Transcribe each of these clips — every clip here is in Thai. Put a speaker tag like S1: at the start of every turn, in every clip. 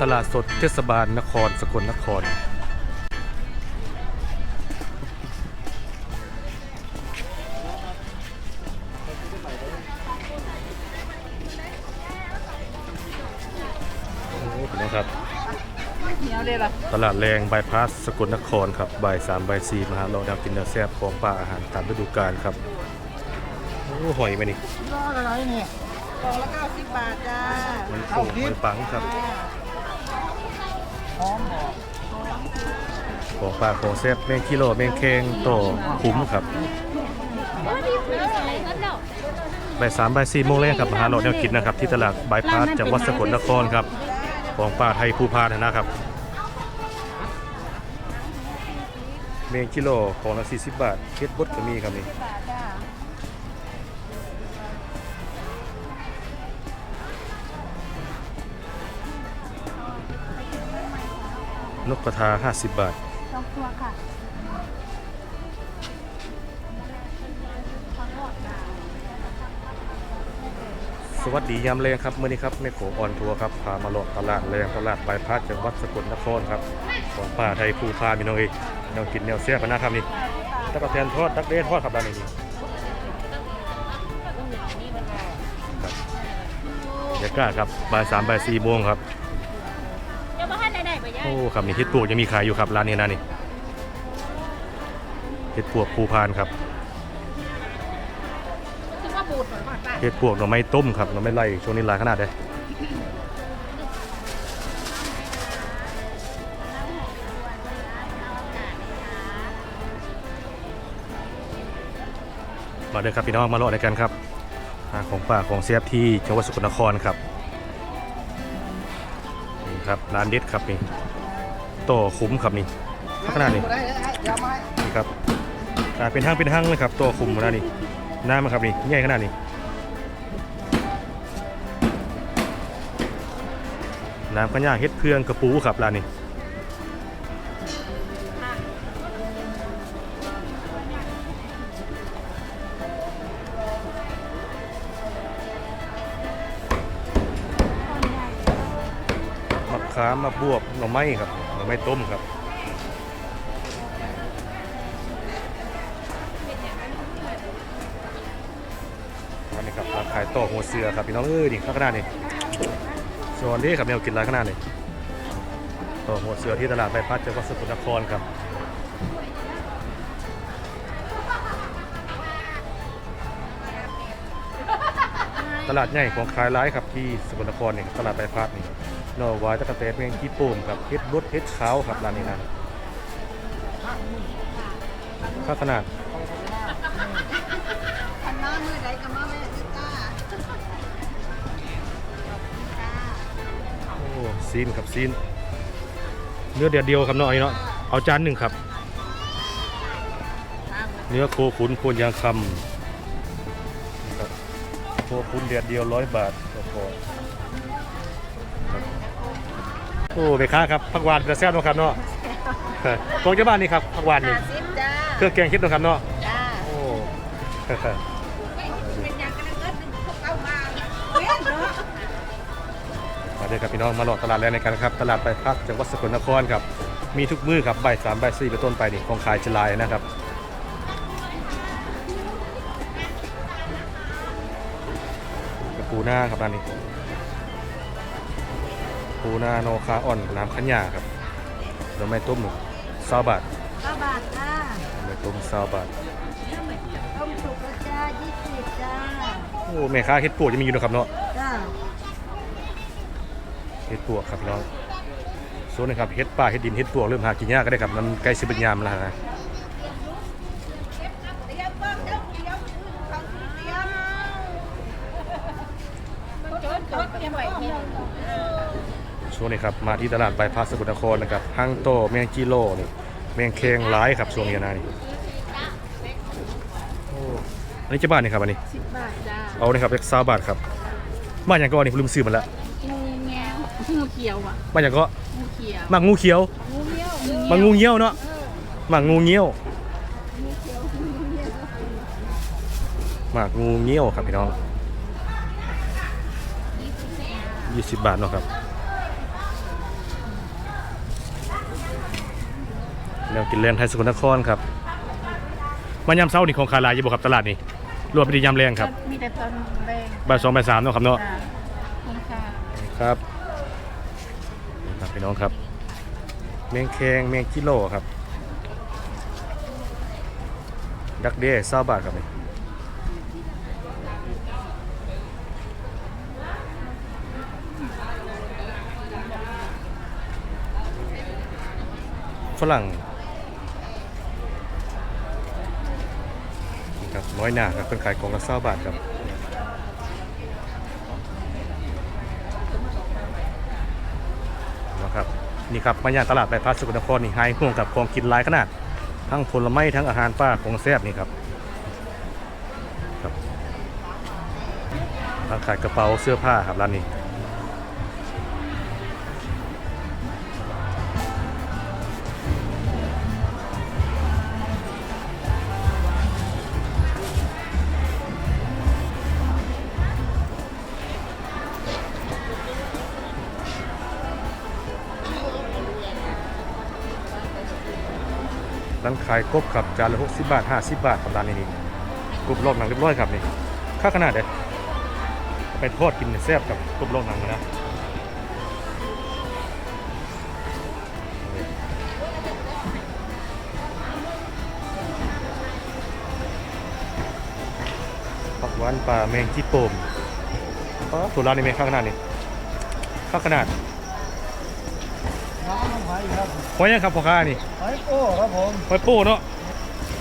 S1: ตลาดสดเทศบาลนครสกลนคร โอ้โหพี่น้องครับ
S2: เหนียวเลยล่ะ
S1: ตลาดแรงบายพาสสกลนครครับบ่ายสามบ่ายสี่มาหาเราแนวกินแนวแซ่บของป่าอาหารตามฤดูกาลครับ โอ้หอยไหมนี่
S2: รออะไรเนี่ยกล่องละเก้าสิบบาทจ้า
S1: มันโป่งมันปังครับ
S2: หอมหอม
S1: ของป่าของแซ่บแมงกิโลแมงแคงโตคุ้มครับบ่ายสามบ่ายสี่โมงแรกครับมาหาเราแนวกินนะครับ ที่ตลาดบายพาสจังหวัดสกลนครครับ ของป่าไทยภูพานนะครับ เมงกิโลของละ40บบาทเฮ็ดบดก็มีครับนี่
S2: น
S1: กกระทา 50 บาท
S2: สองตัวค่ะ
S1: สวัสดียามแรงครับเมื่อนี้ครับแม่โขออนทัวร์ครับพามาหลอกตลาดแรงตลาดบายพาสจังหวัดสกลนครครับของป่าไทยภูพานพี่น้องเอ้ยแนวกินแนวแซ่บนะครับนี่ตะกะแตนทอดดักเด้ทอดครับด้านนี้นี่ครับบรรยากาศครับบ่ายสามบ่ายสี่โมงครับ อ้ครับนี่เห็ดปวกยังมีขายอยู่ครับร้านนี้นะนี่เห็ดปวกภูพานครับ
S3: คือว่าบูดหน่อยก่อนป่ะ
S1: เห็ดปวกหน่อไม้ต้มครับหน่อไม้ไล่ช่วงนี้หลายขนาดเลยมาเด้อครับพี่น้องมาเลาะในกันครับหาของป่าของเสียบที่จังหวัดสกลนครครับนี่ครับร้านเด็ดครับนี่ ตัวคุ้มครับนี่ขนาดนี้า
S2: วไหม
S1: นี่ครับอ่าเป็นห้างเป็นห้างเลยครับตัวคุมขนาดนี้หน้ามันครับนี่ใหญ่ขนาดนี้น้ำกัญญาเฮ็ดเพื่องกระปูครับร้านนี้ มามมะบวบหน่อไม้ครับหน่อไม้ต้มครับอันนี้ครับร้านขายต่อหัวเสือครับพี่น้องเอ้ยนี่ข้างหน้านี่ส่วนนี้ครับแนวกินร้านข้างหน้านี่ต่อหัวเสือที่ตลาดใบพัดจังหวัดสกลนครครับตลาดใหญ่ของขายร้ายครับที่สกลนครนี่ครับตลาดใบพัดนี่ นอวายตะกะเตนเมียงกี้ปุ่มครับเฮ็ดรถเฮ็ดขาวครับร้านนี้นะข้าขนาด
S2: คันน้ามือใดกับมาแม่จิจ้า
S1: โอ้ซีนครับซีน เนื้อเดียวเดียวครับเนาะไอ้เนาะเอาจานหนึ่งครับ เนื้อโคขุนโคนยางคำโคขุนเดียดเดียวร้อยบาทก็พอ อ้เบค้าครับผักหวานกระแซ่บเนาะครับเนาะกองเจ้าบ้านนี่ครับผักหวานนี่
S2: ห้าสิบจ้า
S1: เครื่องแกงคิดเนาะครับเนาะ
S2: จ้า
S1: โอ้
S2: เป็นอย่างกันเกิดหนึ่งพวกเอามาเว้นเนาะ
S1: มาเด้อครับพี่น้องมาหลอดตลาดแรงในกันครับตลาดไปพักจังหวัดสกลนครครับมีทุกมื้อครับบ่ายสามบ่ายสี่เป็นต้นไปนี่ของขายจะลายนะครับกับปูหน้าครับร้านนี้ ปูหน้าโนคาอ่อน น้ำขันหยาครับหน่อไม้ต้มหนึ่งซาบาท
S2: เก้าบาทจ้า
S1: หน่อไม้ต้มซาบาท
S2: ต้มสุกแล้วจ้ายี่สิบจ้า
S1: โอ้แม่ค้าเฮ็ดปวกจะมีอยู่นะครับเนาะ
S2: จ้า
S1: เฮ็ดปวกครับพี่น้องส่วนนี้ครับเฮ็ดป่าเฮ็ดดินเฮ็ดปวกเริ่มหากินยากก็ได้ครับมันใกล้สิเป็นยามแล้วนะ
S2: เตรียมเบิ้งเดี๋ยวเตรียมเขาเตรียม
S3: โจนโจนเตรียมไว้เนี่ย
S1: ช่วงนี้ครับมาที่ตลาดบายพาสสกลนครนะครับห้างโตแมงกิโลนี่แมงเคงหลายครับช่วงนี้นะนี่โอ้อันนี้จะบ้านนี่ครับอันนี้
S2: สิบบาทจ้า
S1: เอาเลยครับเล็กซาบาทครับบ้านอย่างก็อันนี้ผมลืมซื้อมันละ
S3: งูแงวงูเขียวอะ
S1: บ้านอย่างก็
S3: งูเขียว
S1: หมักงูเขียว
S3: งูเงี้ยว
S1: หมักงูเงี้ยวเนาะหมักงูเงี้ยวหมักงูเงี้ยวครับพี่น้อง20 บาทเนาะครับ แน วกินแรงไทยสกลนครครับมายามเช้านี่ของคาลายอยู่บ่ครับตลาดนี่รวมไปที่ยามแรงครับ
S3: มีแต่ตอนแรง
S1: บ่ายสองบ่ายสามเนาะครับเนาะ
S3: ค่ะคุณค่ะ
S1: ครับนี่ครับพี่น้องครับ เมียงแคงเมียงกิโลครับ ดักเด้เศร้าบาทครับนี่ฝรั่ง น้อยหนาครับเป็นขายกล่องละเศร้าบาทครับนะครับนี่ครับมาย่างตลาดใบพัดสกลนครนี่ไฮห่วงกับของกินหลายขนาด ทั้งผลไม้ทั้งอาหารป้าของแซ่บนี่ครับครับร้านขายกระเป๋าเสื้อผ้าครับร้านนี้ ร้านขายกบครับจานละ60บาท50บาทครับร้านนี้นี่กบลอกหนังเรียบร้อยครับนี่ค่าขนาดเด็ดไปทอดกินแซ่บกับกบลอกหนังนะผักหวานปลาแมงจีโปมอ๋อตัวร้านนี้แมค่าขนาดนี่ค่าขนาด
S4: น้องน้องไผ่ครับ
S1: หอยยังครับพ่อค้านี่
S4: ไผ่โป้ครับผม
S1: หอยโป้เนาะ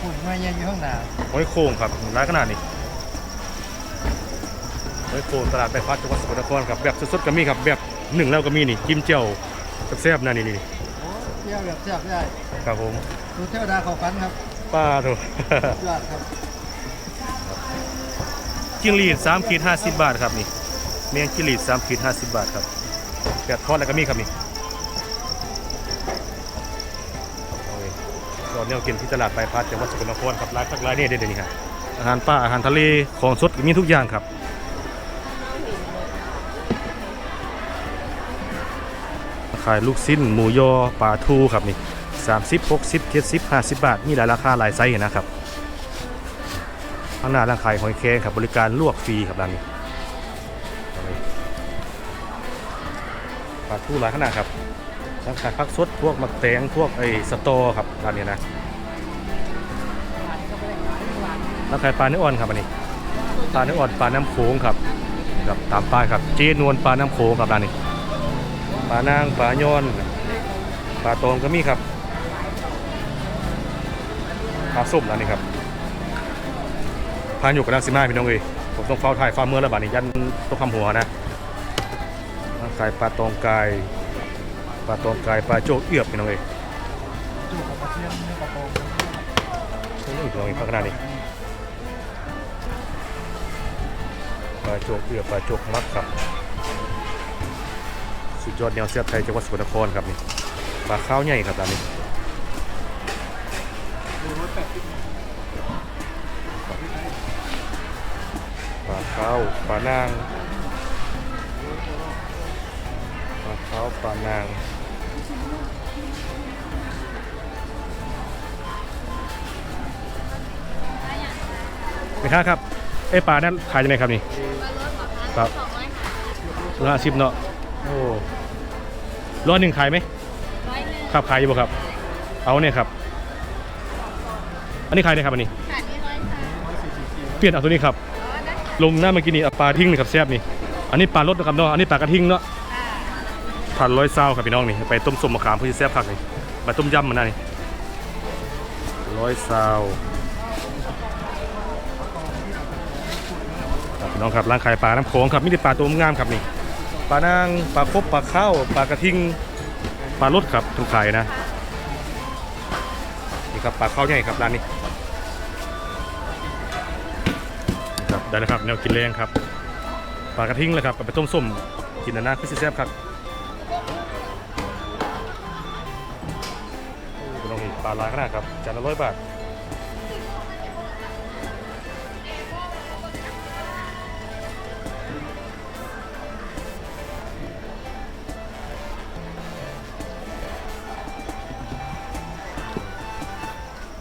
S4: ฝุ่นมาเย็นอยู่ข้างหน้า
S1: หอยโข่งครับร้ายขนาดนี้หอยโข่งตลาดไปพัดจังหวัดสกลนครครับแบบสดๆก็มีครับแบบหนึ่งแล้วก็มีนี่จิ้มเจียวแซ่บๆนะนี่นี่
S4: โอ้เที่ยวแบบแซ่บได้
S1: ครับผม
S4: ดูเที่ยวดาเขาฟันครับ
S1: ป้าโถู
S4: ยอดครับ
S1: จิ้งหรีด3ขีด50บาทครับนี่เมียงจิ้งหรีด3ขีด50บาทครับแบบทอดแล้วก็มีครับนี่ ก็แนวกินที่ตลาดไปพัดจังหวัดสกลนครครับร้านทักร้านนี่เด็ดๆนี่ครับอาหารป่าอาหารทะเลของสดมีทุกอย่างครับขายลูกชิ้นหมูยอปลาทูครับนี่30 60 70 50 บาท มีหลายราคาหลายไซส์นะครับข้างหน้าร้านขายหอยแครงครับบริการลวกฟรีครับร้านนี้ปลาทูหลายขนาดครับ ร้านขายผักสดพวกมักแตงพวกไอ้สตอครับร้านนี้นะร้านขายปลาเนื้ออ่อนครับอันนี้ปลาเนื้ออ่อนปลาน้ำโขงครับครับตามป้ายครับเจนวลปลาน้ำโขงครับร้านนี้ปลานางปลาย้อนปลาตองก็มีครับปลาส้มแล้วนี่ครับพานอยู่กับนางสิมาพี่น้องเอ้ยผมต้องเฝ้าถ่ายฟ้าเมื่อแล้วบาดนี้ยันต้องคำหัวนะขายปลาตองกาย ปลาตองกายปลาโจกเอือบพี่น้องเอ้ย
S4: จูบกับกระเทียมเนื้อกระโปรง
S1: นี่พี่น้องเอ้ยขนาดนี้ปลาโจกเอือบปลาโจกมักครับ สุดยอดแนวเสียไทยจังหวัดสกลนครครับนี่ปลาข้าวใหญ่ครับตอนนี้ปลาข้าวปลานางปลาข้าวปลานาง ไม่ค่าครับเอ้ยปลานั่นขายยังไงครับนี่ครับร้อยห้าสิบเนาะโอ้ร้อยหนึ่งขายไหม
S2: ร้อยหนึ่ง
S1: ครับขายอยู่บ่ครับ เอาเนี่ยครับ อันนี้ขายเนี่ยครับอันนี้
S2: ขาดนี่ร้อยสาม
S1: เปลี่ยนเอาตัวนี้ครับ
S2: อ๋อได้ค่ะ
S1: ลงหน้าเมื่อกี้นี่เอาปลาทิ้งนี่ครับแซ่บนี่ อันนี้ปลารสนะครับเนาะ อันนี้ปลากระทิงเนาะพันร้อยเศร้าครับพี่น้องนี่ ไปต้มส้มมะขามเพื่อจะแซ่บคักนี่ไปต้มยำมันนะนี่ร้อยเศร้า ครับพี่น้องครับร้านขายปลาน้ำโขงครับมีแต่ปลาตัวงามครับนี่ปลานางปลาคบปลาข้าวปลากระทิงปลารสครับทุกขายนะนี่ครับปลาข้าวใหญ่ครับร้านนี้ครับได้แล้วครับแนวกินแรงครับปลากระทิงเลยครับเอาไปต้มส้มกินนานๆคือสิแซ่บครับโอ้โหน้องนี่ปลาลายขนาดครับจานละร้อยบาท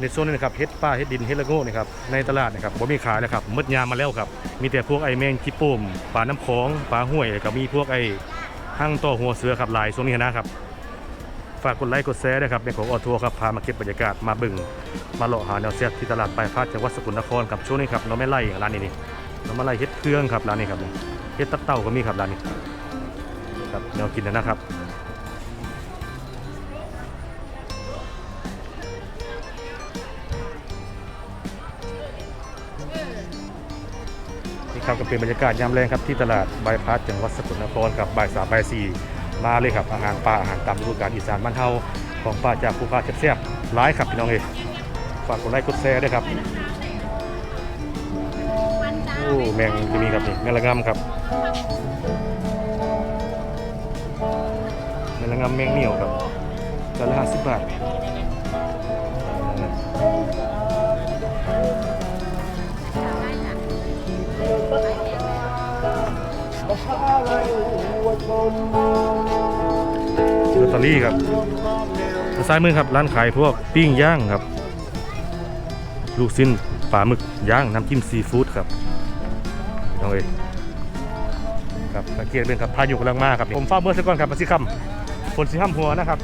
S1: ในโซนนี้นะครับเฮ็ดป้าเฮ็ดดินเฮ็ดละโง่นะครับในตลาดนะครับบ่มีขายแล้วครับมดยามมาแล้วครับ มีแต่พวกไอแมงขี้โป่มปลาน้ำโขงปลาห้วยแล้วก็มีพวกไอหั่งต่อหัวเสือครับหลายช่วงนี้นะครับฝากกดไลค์กดแชร์ด้วยครับในของออทัวร์ครับพามาเก็บบรรยากาศมาบึงมาเลาะหาแนวเสียที่ตลาดปลายพาดจังหวัดสกลนครครับช่วงนี้ครับเราไม่ไล่ร้านนี้นี่เรามาไล่เฮ็ดเครื่องครับร้านนี้ครับเฮ็ดตับเต่าก็มีครับร้านนี้ครับแนวกินนะครับ ครับก็เป็นบรรยากาศยามแรงครับที่ตลาดบายพาสจังหวัดสกลนครครับบ่ายสามบ่ายสี่มาเลยครับอาหารป่าอาหารตามฤดูกาลอีสานบ้านเฮาของป่าจากภูพาแซ่บๆหลายครับพี่น้องเอฝากกดไลค์กดแชร์ด้วยครับโอ้แมงจะมีครับนี่แมงละงำครับแมงละงำแมงเหนียวครับจานละห้าสิบบาท ลอตเตอรี่ครับซ้ายมือครับร้านขายพวกปิ้งย่างครับ ลูกชิ้นปลาหมึกย่างน้ำจิ้มซีฟู้ดครับน้องเอ๋ยครับสังเกตเป็นครับพายุกำลังมาครับผมฟ้าเมื่อสักก่อนครับมาสิคำฝนสีห้ำหัวนะครับ